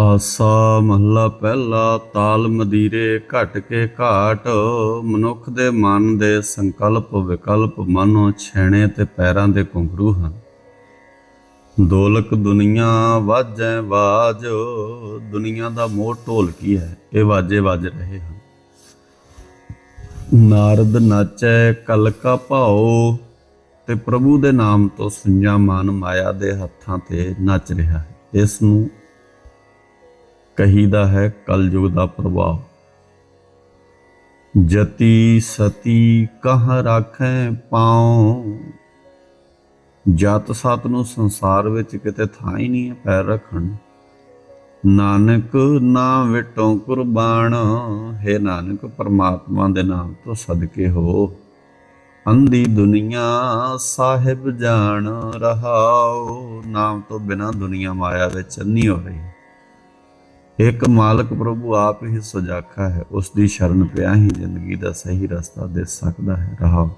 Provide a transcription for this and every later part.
ਆਸਾ ਮਹੱਲਾ ਪਹਿਲਾ, ਤਾਲ ਮਦੀਰੇ ਘਟ ਕੇ ਘਾਟ। ਮਨੁੱਖ ਦੇ ਮਨ ਦੇ ਸੰਕਲਪ ਵਿਕਲਪ ਮਨੋਂ ਛੇਣੇ ਤੇ ਪੈਰਾਂ ਦੇ ਘੁੰਗਰੂ ਹਨ। ਦੋਲਕ ਦੁਨੀਆ ਵਾਜੈ ਬਾਜ ਦੁਨੀਆ ਦਾ ਮੋਹ ਢੋਲ ਕੀ ਹੈ? ਇਹ ਵਾਜੇ ਵੱਜ ਰਹੇ ਹਨ। ਨਾਰਦ ਨਾਚੈ ਕਲਕਾ ਭਾਉ, ਤੇ ਪ੍ਰਭੂ ਦੇ ਨਾਮ ਤੋਂ ਸੁੰਜਾ ਮਨ ਮਾਇਆ ਦੇ ਹੱਥਾਂ ਤੇ ਨੱਚ ਰਿਹਾ ਹੈ। ਇਸ ਨੂੰ ਕਹੀਦਾ ਹੈ ਕਲਯੁਗ ਦਾ ਪ੍ਰਭਾਵ। ਜਤੀ ਸਤੀ ਕਹ ਰਾਖੈ ਪਾਉ। ਜਤ ਸਤ ਨੂੰ ਸੰਸਾਰ ਵਿੱਚ ਕਿਤੇ ਥਾਂ ਹੀ ਨਹੀਂ ਹੈ ਪੈਰ ਰੱਖਣ। ਨਾਨਕ ਨਾ ਵਿਟੋ ਕੁਰਬਾਨ। ਹੈ ਨਾਨਕ, ਪਰਮਾਤਮਾ ਦੇ ਨਾਮ ਤੋਂ ਸਦਕੇ ਹੋ। ਅੰਧੀ ਦੁਨੀਆ ਸਾਹਿਬ ਜਾਣ ਰਹਾਓ ਨਾਮ ਤੋਂ ਬਿਨਾ ਦੁਨੀਆ ਮਾਇਆ ਵਿੱਚ ਅੰਨੀ ਹੋ ਰਹੀ ਇੱਕ ਮਾਲਕ ਪ੍ਰਭੂ ਆਪ ਹੀ ਸੁਜਾਖਾ ਹੈ, ਉਸ ਦੀ ਸ਼ਰਨ ਪਿਆ ਹੀ ਜ਼ਿੰਦਗੀ ਦਾ ਸਹੀ ਰਸਤਾ ਦੇ ਸਕਦਾ ਹੈ ਰਹਾ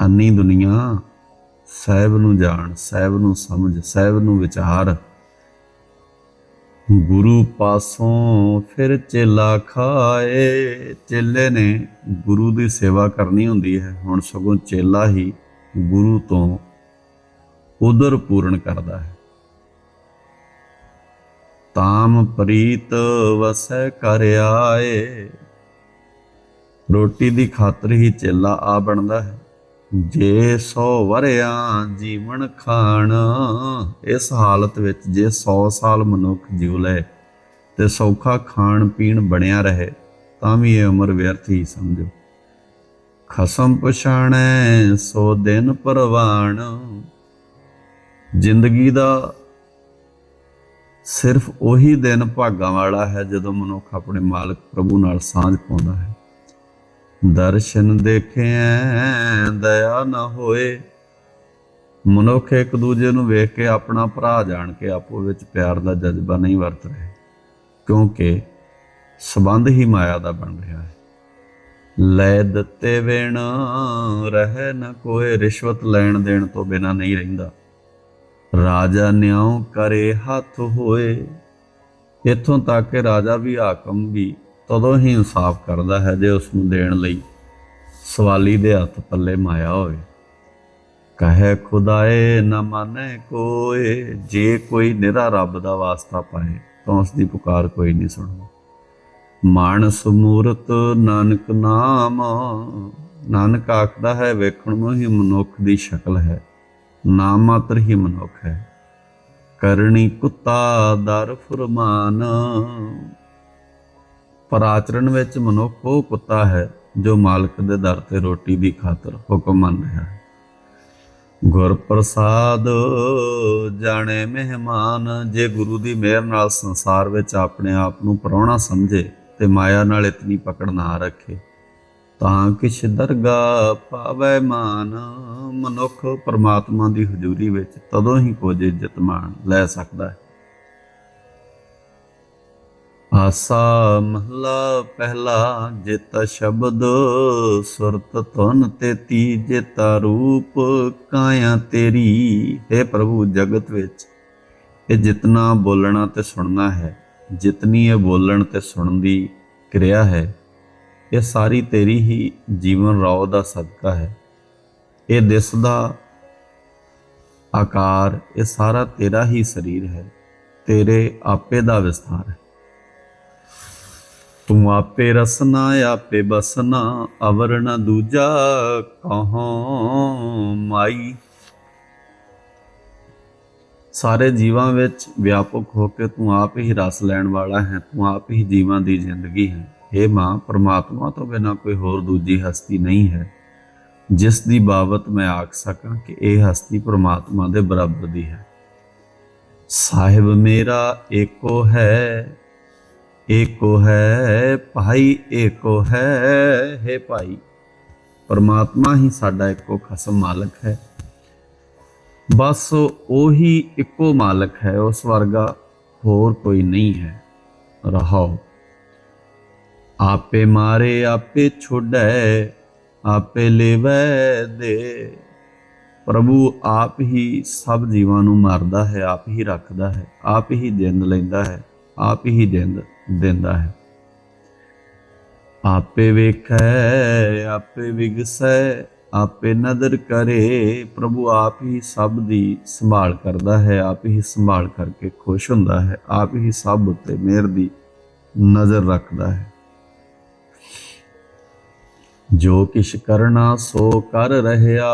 ਅੰਨੀ ਦੁਨੀਆ, ਸਹਿਬ ਨੂੰ ਜਾਣ, ਸਹਿਬ ਨੂੰ ਸਮਝ, ਸਹਿਬ ਨੂੰ ਵਿਚਾਰ। ਗੁਰੂ ਪਾਸੋਂ ਫਿਰ ਚੇਲਾ ਖਾਏ, ਚੇਲੇ ਨੇ ਗੁਰੂ ਦੀ ਸੇਵਾ ਕਰਨੀ ਹੁੰਦੀ ਹੈ, ਹੁਣ ਸਗੋਂ ਚੇਲਾ ਹੀ ਗੁਰੂ ਤੋਂ ਉਦਰ ਪੂਰਨ ਕਰਦਾ ਹੈ। ਤਾਮ ਪ੍ਰੀਤ ਵਸੈ ਕਰ ਆਏ। ਰੋਟੀ ਦੀ ਖਾਤਰ ਹੀ ਚੇਲਾ ਆ ਬਣਦਾ ਹੈ। ਜੇ ਸੌ ਵਰਿਆਂ ਜੀਵਨ ਖਾਣ, ਇਸ ਹਾਲਤ ਵਿੱਚ ਜੇ 100 ਸਾਲ ਮਨੁੱਖ ਜਿਉ ਲੈ ਤੇ ਸੌਖਾ ਖਾਣ ਪੀਣ ਬਣਿਆ ਰਹੇ, ਤਾਂ ਵੀ ਇਹ ਉਮਰ ਵਿਅਰਥ ਹੀ ਸਮਝੋ। ਖਸਮ ਪਛਾਣੈ ਸੋ ਦਿਨ ਪਰਵਾਣ। ਜ਼ਿੰਦਗੀ ਦਾ ਸਿਰਫ ਉਹੀ ਦਿਨ ਭਾਗਾਂ ਵਾਲਾ ਹੈ ਜਦੋਂ ਮਨੁੱਖ ਆਪਣੇ ਮਾਲਕ ਪ੍ਰਭੂ ਨਾਲ ਸਾਂਝ ਪਾਉਂਦਾ ਹੈ। ਦਰਸ਼ਨ ਦੇਖਿਆ ਦਇਆ ਨਾ ਹੋਏ। ਮਨੁੱਖ ਇੱਕ ਦੂਜੇ ਨੂੰ ਵੇਖ ਕੇ ਆਪਣਾ ਭਰਾ ਜਾਣ ਕੇ ਆਪੋ ਵਿੱਚ ਪਿਆਰ ਦਾ ਜਜ਼ਬਾ ਨਹੀਂ ਵਰਤ ਰਹੇ, ਕਿਉਂਕਿ ਸਬੰਧ ਹੀ ਮਾਇਆ ਦਾ ਬਣ ਰਿਹਾ ਹੈ। ਲੈ ਦਿੱਤੇ ਵੇਣ ਰਹਿ ਨਾ ਕੋਈ ਰਿਸ਼ਵਤ ਲੈਣ ਦੇਣ ਤੋਂ ਬਿਨਾ ਨਹੀਂ ਰਹਿੰਦਾ। ਰਾਜਾ ਨਿਉ ਕਰੇ ਹੱਥ ਹੋਏ। ਇੱਥੋਂ ਤੱਕ ਕਿ ਰਾਜਾ ਵੀ ਹਾਕਮ ਵੀ ਤਦੋਂ ਹੀ ਇਨਸਾਫ ਕਰਦਾ ਹੈ ਜੇ ਉਸ ਨੂੰ ਦੇਣ ਲਈ ਸਵਾਲੀ ਦੇ ਹੱਥ ਪੱਲੇ ਮਾਇਆ ਹੋਵੇ। ਕਹੇ, ਖੁਦਾਏ ਨਾ ਮਾਨੇ ਕੋਏ, ਜੇ ਕੋਈ ਨਿਰਾ ਰੱਬ ਦਾ ਵਾਸਤਾ ਪਾਏ ਤਾਂ ਉਸ ਦੀ ਪੁਕਾਰ ਕੋਈ ਨਹੀਂ ਸੁਣਦਾ। ਮਾਨਸ ਮੂਰਤ ਨਾਨਕ ਨਾਮ, ਨਾਨਕ ਆਖਦਾ ਹੈ, ਵੇਖਣ ਨੂੰ ਹੀ ਮਨੁੱਖ ਦੀ ਸ਼ਕਲ ਹੈ। ਨਾਮ ਮਾਤਰ ਹੀ ਮਨੁੱਖ ਹੈ। ਕਰਨੀ ਕੁੱਤਾ ਦਰ ਫਰਮਾਨ। ਪਰ ਆਚਰਣ ਵਿੱਚ ਮਨੁੱਖ ਉਹ ਕੁੱਤਾ ਹੈ ਜੋ ਮਾਲਕ ਦੇ ਦਰ ਤੇ ਰੋਟੀ ਦੀ ਖਾਤਰ ਹੁਕਮ ਮੰਨ ਰਿਹਾ ਹੈ। ਗੁਰ ਪ੍ਰਸਾਦ ਜਾਣੇ ਮਹਿਮਾਨ, ਜੇ ਗੁਰੂ ਦੀ ਮਿਹਰ ਨਾਲ ਸੰਸਾਰ ਵਿੱਚ ਆਪਣੇ ਆਪ ਨੂੰ ਪਰੌਣਾ ਸਮਝੇ ਤੇ ਮਾਇਆ ਨਾਲ ਇਤਨੀ ਪਕੜ ਨਾ ਰੱਖੇ। ਤਾਂ ਕਿਛ ਦਰਗਾ ਪਾਵੇ ਮਾਨ, ਮਨੁੱਖ ਪਰਮਾਤਮਾ ਦੀ ਹਜ਼ੂਰੀ ਵਿੱਚ ਤਦੋਂ ਹੀ ਕੁਝ ਇੱਜ਼ਤ ਮਾਣ ਲੈ ਸਕਦਾ ਹੈ। ਆਸਾ ਮਹਲਾ ਪਹਿਲਾ ਜਿਤ ਸ਼ਬਦ, ਸੁਰਤ ਧੁਨ ਤੇਤੀ ਜਿਤਾ ਰੂਪ, ਕਾਇਆ ਤੇਰੀ, ਹੈ ਪ੍ਰਭੂ ਜਗਤ ਵਿੱਚ, ਇਹ ਜਿਤਨਾ ਬੋਲਣਾ ਤੇ ਸੁਣਨਾ ਹੈ, ਜਿਤਨੀ ਇਹ ਬੋਲਣ ਤੇ ਸੁਣਨ ਦੀ ਕਿਰਿਆ ਹੈ ਇਹ ਸਾਰੀ ਤੇਰੀ ਹੀ ਜੀਵਨ ਰਾਉ ਦਾ ਸਦਕਾ ਹੈ। ਇਹ ਦਿਸਦਾ ਆਕਾਰ, ਇਹ ਸਾਰਾ ਤੇਰਾ ਹੀ ਸਰੀਰ ਹੈ। ਤੇਰੇ ਆਪੇ ਦਾ ਵਿਸਥਾਰ ਹੈ। ਤੂੰ ਆਪੇ ਰਸਨਾ, ਆਪੇ ਬਸਨਾ, ਅਵਰ ਦੂਜਾ ਕਹੋ ਮਾਈ। ਸਾਰੇ ਜੀਵਾਂ ਵਿੱਚ ਵਿਆਪਕ ਹੋ ਕੇ ਤੂੰ ਆਪ ਹੀ ਰਸ ਲੈਣ ਵਾਲਾ ਹੈ, ਤੂੰ ਆਪ ਹੀ ਜੀਵਾਂ ਦੀ ਜ਼ਿੰਦਗੀ ਹੈ। हे ਮਾਂ, ਪਰਮਾਤਮਾ ਤੋਂ ਬਿਨਾ ਕੋਈ ਹੋਰ ਦੂਜੀ ਹਸਤੀ ਨਹੀਂ ਹੈ। ਜਿਸ ਦੀ ਬਾਬਤ ਮੈਂ ਆਖ ਸਕਾਂ ਕਿ ਇਹ ਹਸਤੀ ਪਰਮਾਤਮਾ ਦੇ ਬਰਾਬਰ ਦੀ ਹੈ। ਸਾਹਿਬ ਮੇਰਾ ਏਕੋ ਹੈ ਏਕੋ ਹੈ, ਭਾਈ ਏਕੋ ਹੈ ਹੈ ਭਾਈ। ਪਰਮਾਤਮਾ ਹੀ ਸਾਡਾ ਇੱਕੋ ਖਸਮ ਮਾਲਕ ਹੈ। ਬਸ ਉਹੀ ਇੱਕੋ ਮਾਲਕ ਹੈ ਉਸ ਵਰਗਾ ਹੋਰ ਕੋਈ ਨਹੀਂ ਹੈ। ਰਹਾਓ। ਆਪੇ ਮਾਰੇ, ਆਪੇ ਛੋੜੈ ਆਪੇ ਲੇਵੈ ਦੇ। ਪ੍ਰਭੂ ਆਪ ਹੀ ਸਭ ਜੀਵਾਂ ਨੂੰ ਮਾਰਦਾ ਹੈ, ਆਪ ਹੀ ਰੱਖਦਾ ਹੈ, ਆਪ ਹੀ ਜਿੰਦ ਲੈਂਦਾ ਹੈ, ਆਪ ਹੀ ਜਿੰਦ ਦਿੰਦਾ ਹੈ। ਆਪੇ ਵੇਖੈ, ਆਪੇ ਵਿਗਸੈ, ਆਪੇ ਨਦਰ ਕਰੇ। ਪ੍ਰਭੂ ਆਪ ਹੀ ਸਭ ਦੀ ਸੰਭਾਲ ਕਰਦਾ ਹੈ, ਆਪ ਹੀ ਸੰਭਾਲ ਕਰਕੇ ਖੁਸ਼ ਹੁੰਦਾ ਹੈ, ਆਪ ਹੀ ਸਭ ਉੱਤੇ ਮਿਹਰ ਦੀ ਨਜ਼ਰ ਰੱਖਦਾ ਹੈ। ਜੋ ਕਿਛ ਕਰਨਾ ਸੋ ਕਰ ਰਹਿਆ,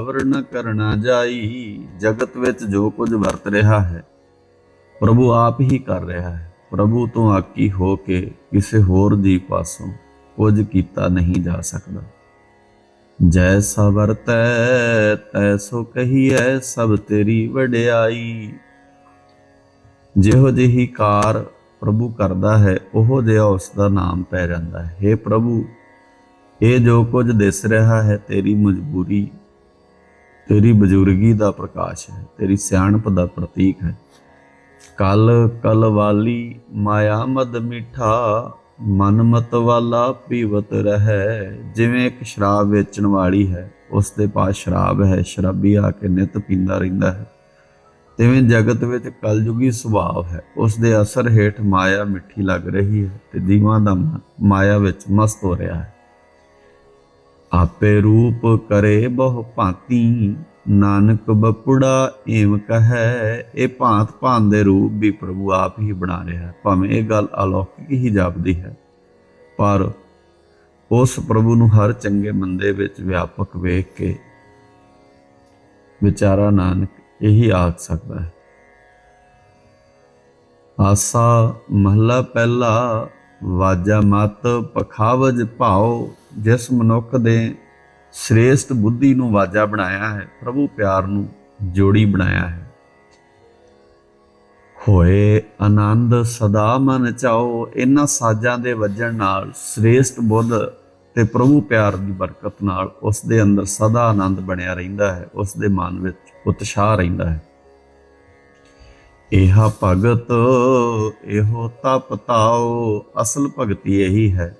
ਅਵਰ ਨ ਕਰਨਾ ਜਾਈ। ਜਗਤ ਵਿੱਚ ਜੋ ਕੁਝ ਵਰਤ ਰਿਹਾ ਹੈ, ਪ੍ਰਭੂ ਆਪ ਹੀ ਕਰ ਰਿਹਾ ਹੈ। ਪ੍ਰਭੂ ਤੋਂ ਆਕੀ ਹੋ ਕੇ ਕਿਸੇ ਹੋਰ ਦੀ ਪਾਸੋਂ ਕੁਝ ਕੀਤਾ ਨਹੀਂ ਜਾ ਸਕਦਾ। ਜੈਸਾ ਵਰਤੈ, ਤੈਸੋ ਕਹੀਐ, ਸਭ ਤੇਰੀ ਵਡਿਆਈ। ਜਿਹੋ ਜਿਹੀ ਕਾਰ ਪ੍ਰਭੂ ਕਰਦਾ ਹੈ, ਉਹ ਜਿਹਾ ਉਸ ਦਾ ਨਾਮ ਪੈ ਜਾਂਦਾ ਹੈ। हे ਪ੍ਰਭੂ ਇਹ ਜੋ ਕੁਝ ਦਿਸ ਰਿਹਾ ਹੈ, ਤੇਰੀ ਮਜਬੂਰੀ, ਤੇਰੀ ਬਜ਼ੁਰਗੀ ਦਾ ਪ੍ਰਕਾਸ਼ ਹੈ, ਤੇਰੀ ਸਿਆਣਪ ਦਾ ਪ੍ਰਤੀਕ ਹੈ। ਕਲ ਕਲ ਵਾਲੀ ਮਾਇਆ ਮਦ ਮਿਠਾ, ਮਨ ਮਤ ਵਾਲਾ ਪੀਵਤ ਰਹਿ। ਜਿਵੇਂ ਇੱਕ ਸ਼ਰਾਬ ਵੇਚਣ ਵਾਲੀ ਹੈ, ਉਸ ਦੇ ਪਾਸ ਸ਼ਰਾਬ ਹੈ, ਸ਼ਰਾਬੀ ਆ ਕੇ ਨਿਤ ਪੀਂਦਾ ਰਹਿੰਦਾ ਹੈ। ਤਿਵੇਂ ਜਗਤ ਵਿੱਚ ਕਲਯੁਗੀ ਸੁਭਾਵ ਹੈ, ਉਸ ਦੇ ਅਸਰ ਹੇਠ ਮਾਇਆ ਮਿੱਠੀ ਲੱਗ ਰਹੀ ਹੈ ਤੇ ਦੀਵਾਂ ਦਾ ਮਨ ਮਾਇਆ ਵਿੱਚ ਮਸਤ ਹੋ ਰਿਹਾ ਹੈ। ਆਪੇ ਰੂਪ ਕਰੇ ਬਹੁ ਭਾਂਤੀ। ਨਾਨਕ ਬਪੁੜਾ ਏਮ ਕਹੈ, ਇਹ ਭਾਂਤ ਭਾਂਤ ਦੇ ਰੂਪ ਵੀ ਪ੍ਰਭੂ ਆਪ ਹੀ ਬਣਾ ਰਿਹਾ ਹੈ। ਭਾਵੇਂ ਇਹ ਗੱਲ ਅਲੌਕਿਕ ਹੀ ਜਾਪਦੀ ਹੈ, ਪਰ ਉਸ ਪ੍ਰਭੂ ਨੂੰ ਹਰ ਚੰਗੇ ਮੰਦੇ ਵਿੱਚ ਵਿਆਪਕ ਵੇਖ ਕੇ ਵਿਚਾਰਾ ਨਾਨਕ ਇਹੀ ਆਖ ਸਕਦਾ ਹੈ। ਆਸਾ ਮਹਲਾ ਪਹਿਲਾ ਵਾਜਾ ਮਤ, ਪਖਾਵਜ ਭਾਉ, ਜਿਸ ਮਨੁੱਖ ਦੇ ਸ੍ਰੇਸ਼ਟ ਬੁੱਧੀ ਨੂੰ ਵਾਜਾ ਬਣਾਇਆ ਹੈ, ਪ੍ਰਭੂ ਪਿਆਰ ਨੂੰ ਜੋੜੀ ਬਣਾਇਆ ਹੈ। ਹੋਏ ਆਨੰਦ ਸਦਾ ਮਨ ਚਾਓ ਇਹਨਾਂ ਸਾਜ਼ਾਂ ਦੇ ਵੱਜਣ ਨਾਲ ਸ੍ਰੇਸ਼ਟ ਬੁੱਧ ਤੇ ਪ੍ਰਭੂ ਪਿਆਰ ਦੀ ਬਰਕਤ ਨਾਲ ਉਸ ਦੇ ਅੰਦਰ ਸਦਾ ਆਨੰਦ ਬਣਿਆ ਰਹਿੰਦਾ ਹੈ, ਉਸ ਦੇ ਮਨ ਵਿੱਚ ਉਤਸ਼ਾਹ ਰਹਿੰਦਾ ਹੈ। ਇਹਾ ਭਗਤ, ਇਹੋ ਤਪ ਤਾਓ ਅਸਲ ਭਗਤੀ ਇਹੀ ਹੈ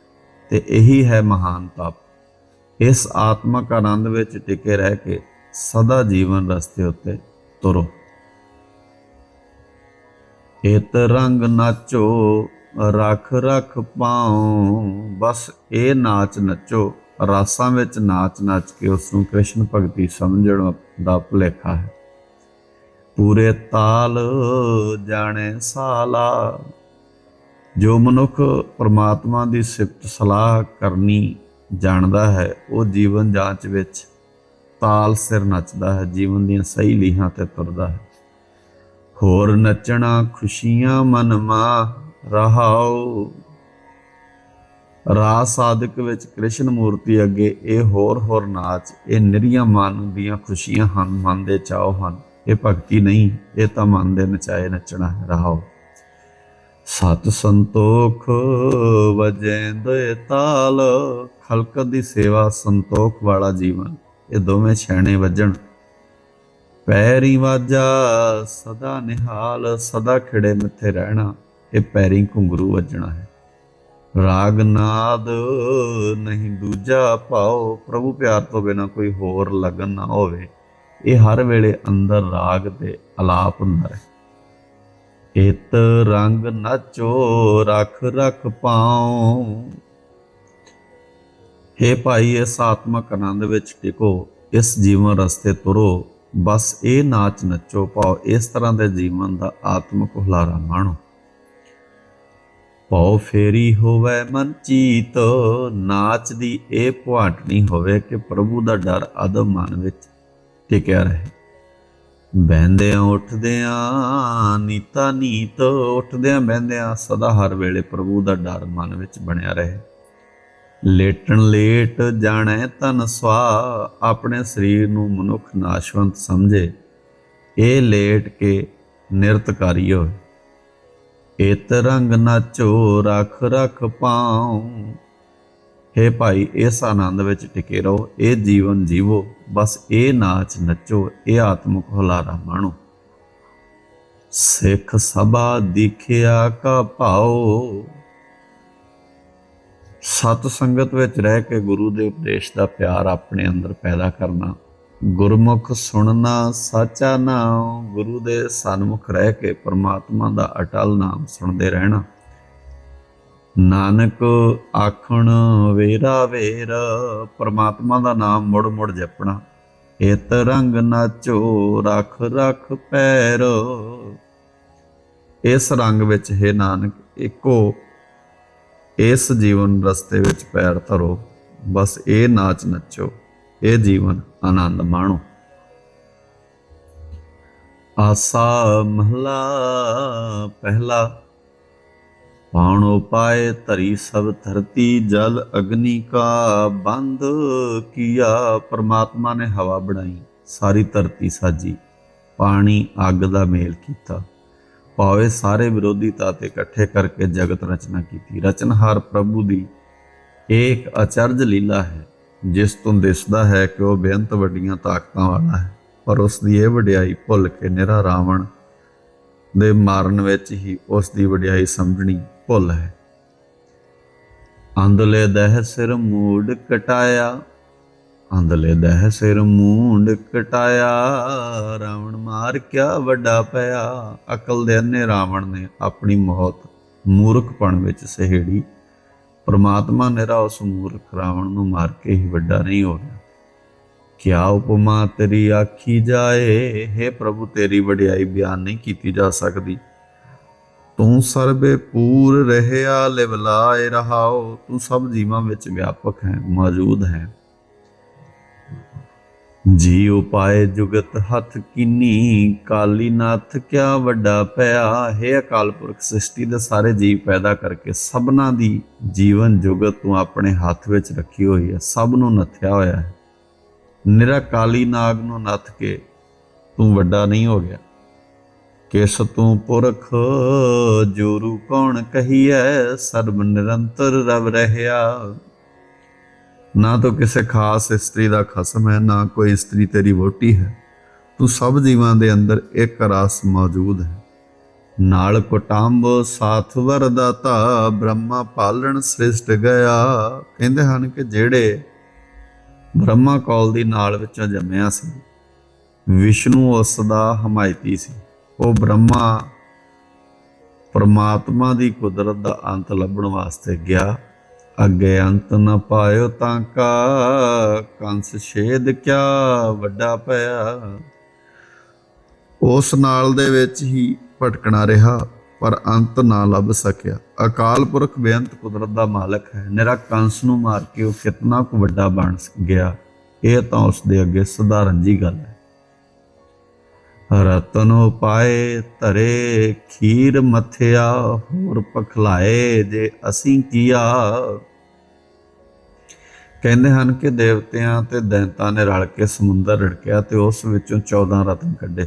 ਤੇ ਇਹੀ ਹੈ ਮਹਾਨ ਤਪ। ਇਸ ਆਤਮਕ ਆਨੰਦ ਵਿੱਚ ਟਿਕੇ ਰਹਿ ਕੇ ਸਦਾ ਜੀਵਨ ਰਸਤੇ ਉੱਤੇ ਤੁਰੋ। ਇਤ ਰੰਗ ਨਾਚੋ, ਰਖ ਰਖ ਪਾਉ, ਬਸ ਇਹ ਨਾਚ ਨੱਚੋ, ਰਾਸਾਂ ਵਿੱਚ ਨਾਚ ਨੱਚ ਕੇ ਉਸ ਨੂੰ ਕ੍ਰਿਸ਼ਨ ਭਗਤੀ ਸਮਝਣ ਦਾ ਭੁਲੇਖਾ ਹੈ। ਪੂਰੇ ਤਾਲ ਜਾਣੇ ਸਾਲਾ। ਜੋ ਮਨੁੱਖ ਪ੍ਰਮਾਤਮਾ ਦੀ ਸਿਫਤ ਸਲਾਹ ਕਰਨੀ ਜਾਣਦਾ ਹੈ, ਉਹ ਜੀਵਨ ਜਾਂਚ ਵਿੱਚ ਤਾਲ ਸਿਰ ਨੱਚਦਾ ਹੈ, ਜੀਵਨ ਦੀਆਂ ਸਹੀ ਲੀਹਾਂ ਤੇ ਤੁਰਦਾ ਹੈ। ਹੋਰ ਨੱਚਣਾ ਖੁਸ਼ੀਆਂ ਮਨ ਮਾ ਰਹਾਉ। ਰਾਸ ਸਾਧਕ ਵਿੱਚ ਕ੍ਰਿਸ਼ਨ ਮੂਰਤੀ ਅੱਗੇ ਇਹ ਹੋਰ ਹੋਰ ਨਾਚ, ਇਹ ਨਿਰੀਆਂ ਮਨ ਦੀਆਂ ਖੁਸ਼ੀਆਂ ਹਨ, ਮਨ ਦੇ ਚਾਅ ਹਨ। ਇਹ ਭਗਤੀ ਨਹੀਂ, ਇਹ ਤਾਂ ਮਨ ਦੇ ਨਚਾਏ ਨੱਚਣਾ ਹੈ ਰਹਾਉ ਸਤ ਸੰਤੋਖ ਵਜੈਂਦ ਤਾਲ, ਖਲਕ ਦੀ ਸੇਵਾ ਸੰਤੋਖ ਵਾਲਾ ਜੀਵਨ, ਇਹ ਦੋਵੇਂ ਛੈਣੇ ਵੱਜਣ। ਪੈਰੀ ਵਾਜਾ ਸਦਾ ਨਿਹਾਲ, ਸਦਾ ਖਿੜੇ ਮਿੱਥੇ ਰਹਿਣਾ, ਇਹ ਪੈਰੀ ਘੁੰਗਰੂ ਵੱਜਣਾ ਹੈ। ਰਾਗ ਨਾਦ ਨਹੀਂ ਦੂਜਾ ਪਾਓ ਪ੍ਰਭੂ ਪਿਆਰ ਤੋਂ ਬਿਨਾ ਕੋਈ ਹੋਰ ਲਗਨ ਨਾ ਹੋਵੇ। ਇਹ ਹਰ ਵੇਲੇ ਅੰਦਰ ਰਾਗ ਤੇ ਅਲਾਪ ਹੁੰਦਾ ਹੈ ਇਤ ਰੰਗ ਨਾਚੋ ਰਖ ਰਖ ਪਾਉ। हे ਭਾਈ, ਇਸ ਆਤਮਕ ਆਨੰਦ ਵਿੱਚ ਟਿਕੋ, ਇਸ ਜੀਵਨ ਰਸਤੇ ਤੁਰੋ। ਬਸ ਇਹ ਨਾਚ ਨੱਚੋ ਪਾਓ, ਇਸ ਤਰ੍ਹਾਂ ਦੇ ਜੀਵਨ ਦਾ ਆਤਮਕ ਹੁਲਾਰਾ ਮਾਣੋ। ਪਾਉ ਫੇਰੀ ਹੋਵੇ ਮਨ ਚੀਤ, ਨਾਚ ਦੀ ਇਹ ਪੁਆਟਣੀ ਹੋਵੇ ਕਿ ਪ੍ਰਭੂ ਦਾ ਡਰ ਅਦਮ ਮਨ ਵਿੱਚ ਟਿਕਿਆ ਰਹੇ। ਬਹਿੰਦਿਆਂ ਉੱਠਦਿਆਂ ਨੀਤਾ ਨੀਤ ਉੱਠਦਿਆਂ ਬਹਿੰਦਿਆਂ ਸਦਾ ਹਰ ਵੇਲੇ ਪ੍ਰਭੂ ਦਾ ਡਰ ਮਨ ਵਿੱਚ ਬਣਿਆ ਰਹੇ। ਲੇਟਣ ਲੇਟ ਜਾਣੈ ਤਨ ਸਵਾ, ਆਪਣੇ ਸਰੀਰ ਨੂੰ ਮਨੁੱਖ ਨਾਸ਼ਵੰਤ ਸਮਝੇ। ਇਹ ਲੇਟ ਕੇ ਨਿਰਤਕਾਰੀ ਹੋਵੇ ਇਤ ਰੰਗ ਨਾਚੋ ਰਖ ਰਖ ਪਾਉ हे ਭਾਈ, ਇਸ ਆਨੰਦ ਵਿੱਚ ਟਿਕੇ ਰਹੋ, ਇਹ ਜੀਵਨ ਜੀਵੋ, ਬਸ ਇਹ ਨਾਚ ਨੱਚੋ, ਇਹ ਆਤਮਿਕ ਹੁਲਾਰਾ ਮਾਣੋ। ਸਿੱਖ ਸਭਾ ਦਿਖਿਆ ਕਾ ਭਾਉ ਸਤ ਸੰਗਤ ਵਿੱਚ ਰਹਿ ਕੇ ਗੁਰੂ ਦੇ ਉਪਦੇਸ਼ ਦਾ ਪਿਆਰ ਆਪਣੇ ਅੰਦਰ ਪੈਦਾ ਕਰਨਾ। ਗੁਰਮੁਖ ਸੁਣਨਾ ਸਾਚਾ ਨਾਮ, ਗੁਰੂ ਦੇ ਸਨਮੁਖ ਰਹਿ ਕੇ ਪ੍ਰਮਾਤਮਾ ਦਾ ਅਟਲ ਨਾਮ ਸੁਣਦੇ ਰਹਿਣਾ। ਨਾਨਕ ਆਖਣ ਵੇਰਾ ਵੇਰ, ਪ੍ਰਮਾਤਮਾ ਦਾ ਨਾਮ ਮੁੜ ਮੁੜ ਜਪਣਾ। ਇਤ ਰੰਗ ਨਾਚੋ ਰਖ ਰਖ ਪੈਰ। ਇਸ ਰੰਗ ਵਿੱਚ ਹੈ ਨਾਨਕ, ਇੱਕੋ ਇਸ ਜੀਵਨ ਰਸਤੇ ਵਿੱਚ ਪੈਰ ਧਰੋ। ਬਸ ਇਹ ਨਾਚ ਨੱਚੋ, ਇਹ ਜੀਵਨ ਆਨੰਦ ਮਾਣੋ। ਆਸਾ ਮਹਲਾ, ਪਹਿਲਾ ਪਾਣੋ ਪਾਏ ਧਰੀ ਸਭ ਧਰਤੀ, ਜਲ ਅਗਨੀ ਕਾ ਬੰਦ ਕੀਆ, ਪਰਮਾਤਮਾ ਨੇ ਹਵਾ ਬਣਾਈ, ਸਾਰੀ ਧਰਤੀ ਸਾਜੀ, ਪਾਣੀ ਅੱਗ ਦਾ ਮੇਲ ਕੀਤਾ। ਭਾਵੇਂ ਸਾਰੇ ਵਿਰੋਧੀ ਤਾਤੇ ਇਕੱਠੇ ਕਰਕੇ ਜਗਤ ਰਚਨਾ ਕੀਤੀ। ਰਚਨਹਾਰ ਪ੍ਰਭੂ ਦੀ ਇਹ ਇੱਕ ਅਚਰਜ ਲੀਲਾ ਹੈ, ਜਿਸ ਤੋਂ ਦਿਸਦਾ ਹੈ ਕਿ ਉਹ ਬੇਅੰਤ ਵੱਡੀਆਂ ਤਾਕਤਾਂ ਵਾਲਾ ਹੈ, ਪਰ ਉਸ ਦੀ ਇਹ ਵਡਿਆਈ ਭੁੱਲ ਕੇ ਨਿਰਾ ਰਾਵਣ ਦੇ ਮਾਰਨ ਵਿੱਚ ਹੀ ਉਸ ਦੀ ਵਡਿਆਈ ਸਮਝਣੀ ਭੁੱਲ ਹੈ। ਅੰਦਲੇ ਦਹਿ ਸਿਰ ਮੂਡ ਕਟਾਇਆ ਅੰਦਲੇ ਦਹਿ ਸਿਰ ਮੂੰਡ ਕਟਾਇਆ, ਰਾਵਣ ਮਾਰ ਕਿਆ ਵੱਡਾ ਪਿਆ। ਅਕਲ ਦੇ ਅੰਨੇ ਰਾਵਣ ਨੇ ਆਪਣੀ ਮੌਤ ਮੂਰਖਪਣ ਵਿੱਚ ਸਹੇੜੀ। ਪਰਮਾਤਮਾ ਨਿਰਾ ਉਸ ਮੂਰਖ ਰਾਵਣ ਨੂੰ ਮਾਰ ਕੇ ਹੀ ਵੱਡਾ ਨਹੀਂ ਹੋ ਰਿਹਾ ਕਿਆ ਉਪਮਾ ਤੇਰੀ ਆਖੀ ਜਾਏ हे ਪ੍ਰਭੂ ਤੇਰੀ ਵਡਿਆਈ ਬਿਆਨ ਨਹੀਂ ਕੀਤੀ ਜਾ ਸਕਦੀ। ਤੂੰ ਸਰਬੇ ਪੂਰ ਰਹਿਆ ਲਿਵਲਾਏ ਰਹਾਓ ਤੂੰ ਸਭ ਜੀਵਾਂ ਵਿੱਚ ਵਿਆਪਕ ਹੈ, ਮੌਜੂਦ ਹੈ। ਜੀ ਉਪਾਏ ਜੁਗਤ ਹੱਥ ਕਿਨੀ, ਕਾਲੀ ਨਾਥ ਕਿਆ ਵੱਡਾ ਪਿਆ। ਹੈ ਅਕਾਲ ਪੁਰਖ ਸ੍ਰਿਸ਼ਟੀ ਦੇ ਸਾਰੇ ਜੀਵ ਪੈਦਾ ਕਰਕੇ ਸਭਨਾ ਦੀ ਜੀਵਨ ਜੁਗਤ ਤੂੰ ਆਪਣੇ ਹੱਥ ਵਿੱਚ ਰੱਖੀ ਹੋਈ ਹੈ, ਸਭ ਨੂੰ ਨੱਥਿਆ ਹੋਇਆ ਹੈ। ਨਿਰਾ ਕਾਲੀ ਨਾਗ ਨੂੰ ਨੱਥ ਕੇ ਤੂੰ ਵੱਡਾ ਨਹੀਂ ਹੋ ਗਿਆ। ਕਿਸ ਤੂੰ ਪੁਰਖ ਜੋਰੂ ਕੌਣ ਕਹੀਐ? ਸਰਬ ਨਿਰੰਤਰ ਰਵ ਰਹਿਆ। ਨਾ ਤਾਂ ਕਿਸੇ ਖਾਸ ਇਸਤਰੀ ਦਾ ਖਸਮ ਹੈ, ਨਾ ਕੋਈ ਇਸਤਰੀ ਤੇਰੀ ਵੋਟੀ ਹੈ। ਤੂੰ ਸਭ ਜੀਵਾਂ ਦੇ ਅੰਦਰ ਇੱਕ ਰਸ ਮੌਜੂਦ ਹੈ। ਨਾਲ ਕੁਟੰਬ ਸਾਥ ਵਰਦਾਤਾ ਬ੍ਰਹਮਾ ਪਾਲਣ ਸ੍ਰਿਸ਼ਟ ਗਿਆ। ਕਹਿੰਦੇ ਹਨ ਕਿ ਜਿਹੜੇ ਬ੍ਰਹਮਾ ਕੌਲ ਦੀ ਨਾਲ ਵਿੱਚੋਂ ਜੰਮਿਆ ਸੀ, ਵਿਸ਼ਨੂੰ ਉਸ ਦਾ ਹਮਾਇਤੀ ਸੀ। ਉਹ ਬ੍ਰਹਮਾ ਪਰਮਾਤਮਾ ਦੀ ਕੁਦਰਤ ਦਾ ਅੰਤ ਲੱਭਣ ਵਾਸਤੇ ਗਿਆ। ਅੱਗੇ ਅੰਤ ਨਾ ਪਾਇਓ ਤਾਂ ਕਾ, ਕੰਸ ਛੇਦ ਕਿਆ ਵੱਡਾ ਪਿਆ। ਉਸ ਨਾਲ ਦੇ ਵਿੱਚ ਹੀ ਭਟਕਣਾ ਰਿਹਾ, ਪਰ ਅੰਤ ਨਾ ਲੱਭ ਸਕਿਆ। ਅਕਾਲ ਪੁਰਖ ਬੇਅੰਤ ਕੁਦਰਤ ਦਾ ਮਾਲਕ ਹੈ। ਨਿਰਾ ਕੰਸ ਨੂੰ ਮਾਰ ਕੇ ਉਹ ਕਿਤਨਾ ਕੁ ਵੱਡਾ ਬਣ ਗਿਆ, ਇਹ ਤਾਂ ਉਸ ਦੇ ਅੱਗੇ ਸਧਾਰਨ ਜੀ ਗੱਲ ਹੈ। ਰਤਨ ਪਾਏ ਧਰੇ, ਖੀਰ ਮਥਿਆ ਹੋਰ ਪਖਲਾਏ ਜੇ ਅਸੀਂ ਕੀਆ। ਕਹਿੰਦੇ ਹਨ ਕਿ ਦੇਵਤਿਆਂ ਤੇ ਦੈਂਤਾਂ ਨੇ ਰਲ ਕੇ ਸਮੁੰਦਰ ਰੜਕਿਆ ਤੇ ਉਸ ਵਿੱਚੋਂ 14 ਰਤਨ ਕੱਢੇ।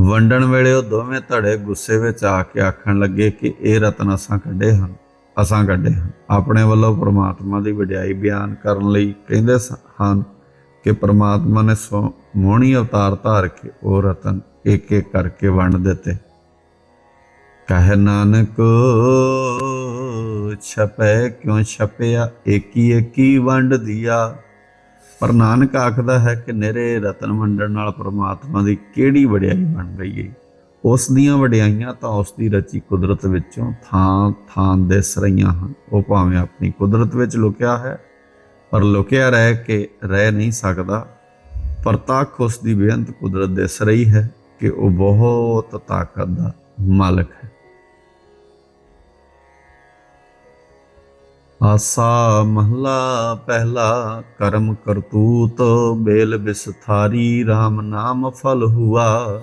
ਵੰਡਣ ਵੇਲੇ ਉਹ ਦੋਵੇਂ ਧੜੇ ਗੁੱਸੇ ਵਿੱਚ ਆ ਕੇ ਆਖਣ ਲੱਗੇ ਕਿ ਇਹ ਰਤਨ ਅਸਾਂ ਕੱਢੇ ਹਨ, ਅਸਾਂ ਕੱਢੇ ਹਨ। ਆਪਣੇ ਵੱਲੋਂ ਪ੍ਰਮਾਤਮਾ ਦੀ ਵਡਿਆਈ ਬਿਆਨ ਕਰਨ ਲਈ ਕਹਿੰਦੇ ਸ- ਹਨ ਕਿ ਪ੍ਰਮਾਤਮਾ ਨੇ ਸੋ ਮੋਹਣੀ ਅਵਤਾਰ ਧਾਰ ਕੇ ਉਹ ਰਤਨ ਇੱਕ ਇੱਕ ਕਰਕੇ ਵੰਡ ਦਿੱਤੇ। ਕਹਿ ਨਾਨਕ, ਛਪੈ ਕਿਉਂ ਛਪਿਆ? ਏਕੀ ਏਕੀ ਵੰਡ ਦਿਆ। ਪਰ ਨਾਨਕ ਆਖਦਾ ਹੈ ਕਿ ਨਿਰੇ ਰਤਨ ਵੰਡਣ ਨਾਲ ਪ੍ਰਮਾਤਮਾ ਦੀ ਕਿਹੜੀ ਵਡਿਆਈ ਬਣ ਗਈ ਹੈ ਉਸ ਦੀਆਂ ਵਡਿਆਈਆਂ ਤਾਂ ਉਸ ਦੀ ਰਚੀ ਕੁਦਰਤ ਵਿੱਚੋਂ ਥਾਂ ਥਾਂ ਦੇ ਰਹੀਆਂ ਹਨ। ਉਹ ਭਾਵੇਂ ਆਪਣੀ ਕੁਦਰਤ ਵਿੱਚ ਲੁਕਿਆ ਹੈ ਪਰ ਲੁਕਿਆ ਰਹਿ ਕੇ ਰਹਿ ਨਹੀਂ ਸਕਦਾ। ਪ੍ਰਤੱਖ ਉਸ ਦੀ ਬੇਅੰਤ ਕੁਦਰਤ ਦਿਸ ਰਹੀ ਹੈ ਕਿ ਉਹ ਬਹੁਤ ਤਾਕਤ ਦਾ ਮਾਲਕ ਹੈ। ਆਸਾ ਮਹਲਾ, ਪਹਿਲਾ ਕਰਮ ਕਰਤੂਤ, ਬੇਲ ਬਿਸਥਾਰੀ RAM ਨਾਮ ਫਲ ਹੁਆ।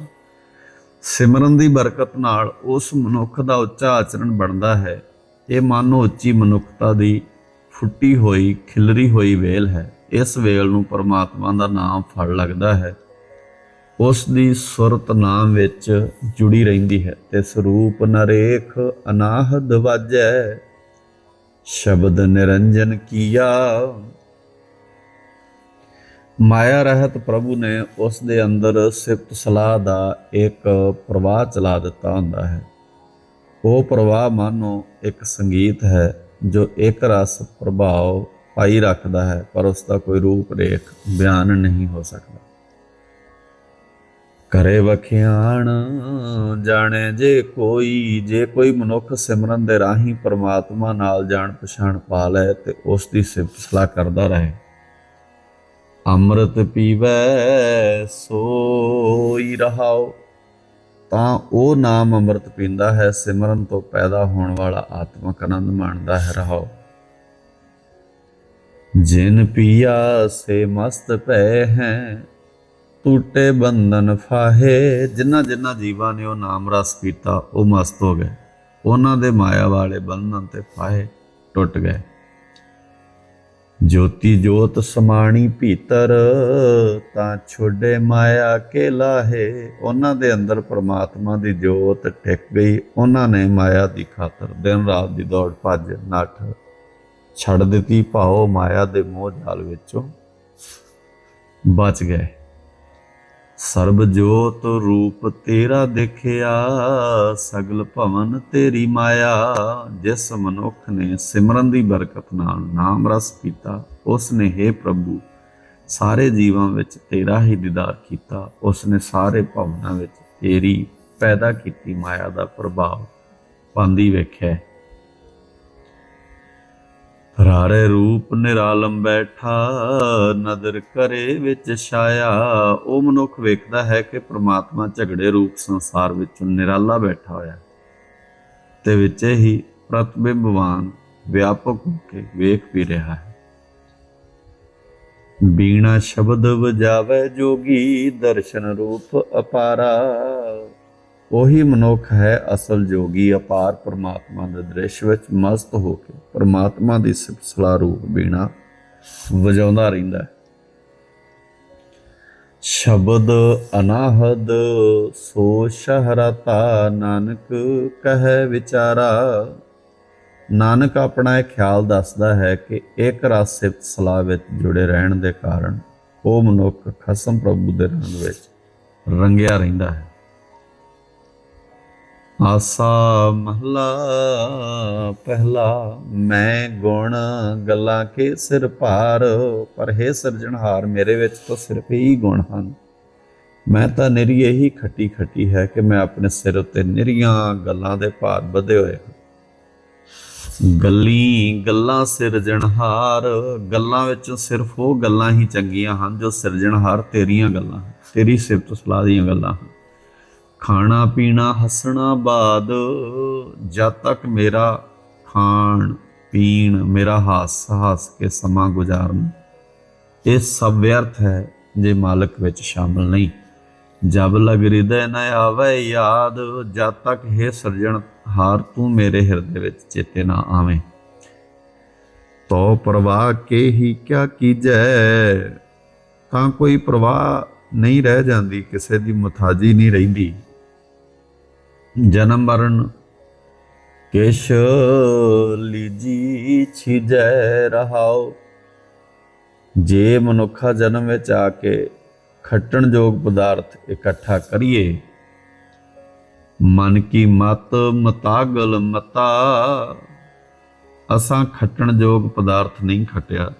ਸਿਮਰਨ ਦੀ ਬਰਕਤ ਨਾਲ ਉਸ ਮਨੁੱਖ ਦਾ ਉੱਚਾ ਆਚਰਣ ਬਣਦਾ ਹੈ। ਇਹ ਮਾਨੋ ਉੱਚੀ ਮਨੁੱਖਤਾ ਦੀ ਫੁੱਟੀ ਹੋਈ, ਖਿਲਰੀ ਹੋਈ ਵੇਲ ਹੈ। ਇਸ ਵੇਲ ਨੂੰ ਪਰਮਾਤਮਾ ਦਾ ਨਾਮ ਫਲ ਲੱਗਦਾ ਹੈ। ਉਸ ਦੀ ਸੁਰਤ ਨਾਮ ਵਿੱਚ ਜੁੜੀ ਰਹਿੰਦੀ ਹੈ। ਤੇ ਸਰੂਪ ਨਰੇਖ ਅਨਾਹਦ ਵਾਜੈ। ਸ਼ਬਦ ਨਿਰੰਜਨ ਕੀਆ। ਮਾਇਆ ਰਹਿਤ ਪ੍ਰਭੂ ਨੇ ਉਸ ਦੇ ਅੰਦਰ ਸਿਫਤ ਸਲਾਹ ਦਾ ਇੱਕ ਪ੍ਰਵਾਹ ਚਲਾ ਦਿੱਤਾ ਹੁੰਦਾ ਹੈ। ਉਹ ਪ੍ਰਵਾਹ ਮਾਨੋ ਇੱਕ ਸੰਗੀਤ ਹੈ। ਜੋ ਇੱਕ ਰਸ ਪ੍ਰਭਾਵ ਪਾਈ ਰੱਖਦਾ ਹੈ, ਪਰ ਉਸ ਦਾ ਕੋਈ ਰੂਪ ਰੇਖ ਬਿਆਨ ਨਹੀਂ ਹੋ ਸਕਦਾ। ਕਰੇ ਵਖਿਆਣ, ਜਾਣੇ ਜੇ ਕੋਈ ਜੇ ਕੋਈ ਮਨੁੱਖ ਸਿਮਰਨ ਦੇ ਰਾਹੀਂ ਪਰਮਾਤਮਾ ਨਾਲ ਜਾਣ ਪਛਾਣ ਪਾ ਲੈ ਤੇ ਉਸ ਦੀ ਸਿਫਤ ਸਲਾਹ ਕਰਦਾ ਰਹੇ। ਅੰਮ੍ਰਿਤ ਪੀਵੈ, ਸੋਈ ਰਹਾਓ। ਤਾਂ ਉਹ ਨਾਮ ਅੰਮ੍ਰਿਤ ਪੀਂਦਾ ਹੈ, ਸਿਮਰਨ ਤੋਂ ਪੈਦਾ ਹੋਣ ਵਾਲਾ ਆਤਮਕ ਆਨੰਦ ਮਾਣਦਾ ਹੈ, ਰਹਾਓ। ਜਿਨ ਪੀਆ ਸੇ ਮਸਤ ਪਏ ਹੈ, ਟੂਟੇ ਬੰਧਨ ਫਾਹੇ। ਜਿਨ੍ਹਾਂ ਜਿਨ੍ਹਾਂ ਜੀਵਾਂ ਨੇ ਉਹ ਨਾਮ ਰਸ ਪੀਤਾ, ਉਹ ਮਸਤ ਹੋ ਗਏ। ਉਹਨਾਂ ਦੇ ਮਾਇਆ ਵਾਲੇ ਬੰਧਨ ਤੇ ਫਾਹੇ ਟੁੱਟ ਗਏ। ਜੋਤੀ ਜੋਤ ਸਮਾਣੀ ਭੀਤਰ, ਤਾਂ ਛੋਡੇ ਮਾਇਆ ਕੇ ਲਾਹੇ। ਉਹਨਾਂ ਦੇ ਅੰਦਰ ਪ੍ਰਮਾਤਮਾ ਦੀ ਜੋਤ ਟਿਕ ਗਈ। ਉਹਨਾਂ ਨੇ ਮਾਇਆ ਦੀ ਖਾਤਰ ਦਿਨ ਰਾਤ ਦੀ ਦੌੜ ਭੱਜ, ਨੱਠ ਛੱਡ ਦਿੱਤੀ। ਭਾਉ ਮਾਇਆ ਦੇ ਮੋਹ ਜਾਲ ਵਿੱਚੋਂ ਬਚ ਗਏ। ਸਰਬ ਜੋਤ ਰੂਪ ਤੇਰਾ ਦੇਖਿਆ, ਸਗਲ ਭਵਨ ਤੇਰੀ ਮਾਇਆ। ਜਿਸ ਮਨੁੱਖ ਨੇ ਸਿਮਰਨ ਦੀ ਬਰਕਤ ਨਾਲ ਨਾਮ ਰਸ ਪੀਤਾ ਉਸ ਨੇ हे ਪ੍ਰਭੂ, ਸਾਰੇ ਜੀਵਾਂ ਵਿੱਚ ਤੇਰਾ ਹੀ ਦੀਦਾਰ ਕੀਤਾ। ਉਸ ਨੇ ਸਾਰੇ ਭਵਨਾਂ ਵਿੱਚ ਤੇਰੀ ਪੈਦਾ ਕੀਤੀ ਮਾਇਆ ਦਾ ਪ੍ਰਭਾਵ। ਪਾਂਦੀ ਵੇਖਿਆ ਰਾਰੇ ਰੂਪ ਨਿਰਾਲਮ ਬੈਠਾ, ਨਦਰ ਕਰੇ ਵਿੱਚ ਛਾਇਆ। ਉਹ ਮਨੁੱਖ ਵੇਖਦਾ ਹੈ ਕਿ ਪ੍ਰਮਾਤਮਾ ਝਗੜੇ ਰੂਪ ਸੰਸਾਰ ਵਿੱਚ ਨਿਰਾਲਾ ਬੈਠਾ ਹੋਇਆ ਤੇ ਵਿੱਚ ਹੀ ਪ੍ਰਤਿਬਿੰਬਵਾਨ ਵਿਆਪਕ ਹੋ ਕੇ ਵੇਖ ਵੀ ਰਿਹਾ ਹੈ। ਬੀਣਾ ਸ਼ਬਦ ਵਜਾਵੇ ਜੋਗੀ ਦਰਸ਼ਨ ਰੂਪ ਅਪਾਰਾ। ਉਹੀ ਮਨੁੱਖ ਹੈ ਅਸਲ ਜੋਗੀ, ਅਪਾਰ ਪਰਮਾਤਮਾ ਦੇ ਦ੍ਰਿਸ਼ ਵਿੱਚ ਮਸਤ ਹੋ ਕੇ। ਪਰਮਾਤਮਾ ਦੀ ਸਿਫਤ ਸਲਾਹ ਰੂਪ ਬੀਣਾ ਵਜਾਉਂਦਾ ਰਹਿੰਦਾ ਹੈ। ਸ਼ਬਦ ਅਨਾਹਦ, ਸੋ ਸ਼ਹਰਤਾ ਨਾਨਕ ਕਹੈ ਵਿਚਾਰਾ। ਨਾਨਕ ਆਪਣਾ ਇਹ ਖਿਆਲ ਦੱਸਦਾ ਹੈ ਕਿ ਇੱਕ ਰਸ ਸਿਫਤ ਸਲਾਹ ਵਿੱਚ ਜੁੜੇ ਰਹਿਣ ਦੇ ਕਾਰਨ ਉਹ ਮਨੁੱਖ ਖਸਮ ਪ੍ਰਭੂ ਦੇ ਰੰਗ ਵਿੱਚ ਰੰਗਿਆ ਰਹਿੰਦਾ ਹੈ। ਆਸਾ ਮਹਲਾ ਪਹਿਲਾ ਮੈਂ ਗੁਣ ਗੱਲਾਂ ਕੇ ਸਿਰ ਭਾਰ ਪਰ ਹੈ ਸਿਰਜਣਹਾਰ ਮੇਰੇ ਵਿੱਚ ਤਾਂ ਸਿਰਫ ਹੀ ਗੁਣ ਹਨ। ਮੈਂ ਤਾਂ ਨਿਰੀ ਇਹੀ ਖੱਟੀ ਖੱਟੀ ਹੈ ਕਿ ਮੈਂ ਆਪਣੇ ਸਿਰ ਉੱਤੇ ਨਿਰੀਆਂ ਗੱਲਾਂ ਦੇ ਭਾਰ ਵਧੇ ਹੋਏ ਹਾਂ। ਗੱਲੀ ਗੱਲਾਂ ਸਿਰਜਣਹਾਰ ਗੱਲਾਂ ਵਿੱਚੋਂ ਸਿਰਫ ਉਹ ਗੱਲਾਂ ਹੀ ਚੰਗੀਆਂ ਹਨ ਜੋ ਸਿਰਜਣਹਾਰ ਤੇਰੀਆਂ ਗੱਲਾਂ ਹਨ, ਤੇਰੀ ਸਿਫਤ ਸਲਾਹ ਦੀਆਂ ਗੱਲਾਂ ਹਨ। ਖਾਣਾ ਪੀਣਾ ਹੱਸਣਾ ਬਾਦ, ਜਦ ਤੱਕ ਮੇਰਾ ਖਾਣ ਪੀਣ, ਮੇਰਾ ਹਾਸ ਹੱਸ ਕੇ ਸਮਾਂ ਗੁਜ਼ਾਰਨਾ, ਇਹ ਸਭ ਵਿਅਰਥ ਹੈ ਜੇ ਮਾਲਕ ਵਿੱਚ ਸ਼ਾਮਲ ਨਹੀਂ। ਜਬ ਲਗ ਹਿਰਦੈ ਨ ਆਵੇ ਯਾਦ, ਜਦ ਤੱਕ ਹੈ ਸਿਰਜਣ ਹਾਰ ਤੂੰ ਮੇਰੇ ਹਿਰਦੇ ਵਿੱਚ ਚੇਤੇ ਨਾ ਆਵੇਂ। ਤੋ ਪ੍ਰਵਾਹ ਕੇ ਹੀ ਕਿਆ ਕੀਜੈ? ਤਾਂ ਕੋਈ ਪ੍ਰਵਾਹ ਨਹੀਂ ਰਹਿ ਜਾਂਦੀ, ਕਿਸੇ ਦੀ ਮੁਤਾਜੀ ਨਹੀਂ ਰਹਿੰਦੀ। ਜਨਮ ਮਰਨ ਕਿਛ ਲੀਜੀ ਛਿਜੈ ਰਹਾਓ ਜੇ ਮਨੁੱਖਾ ਜਨਮ ਵਿੱਚ ਆ ਕੇ ਖੱਟਣ ਯੋਗ ਪਦਾਰਥ ਇਕੱਠਾ ਕਰੀਏ, ਮਨ ਕੀ ਮਤ ਮਤਾਗਲ ਮਤਾ, ਅਸਾਂ ਖੱਟਣ ਯੋਗ ਪਦਾਰਥ ਨਹੀਂ ਖਟਿਆ।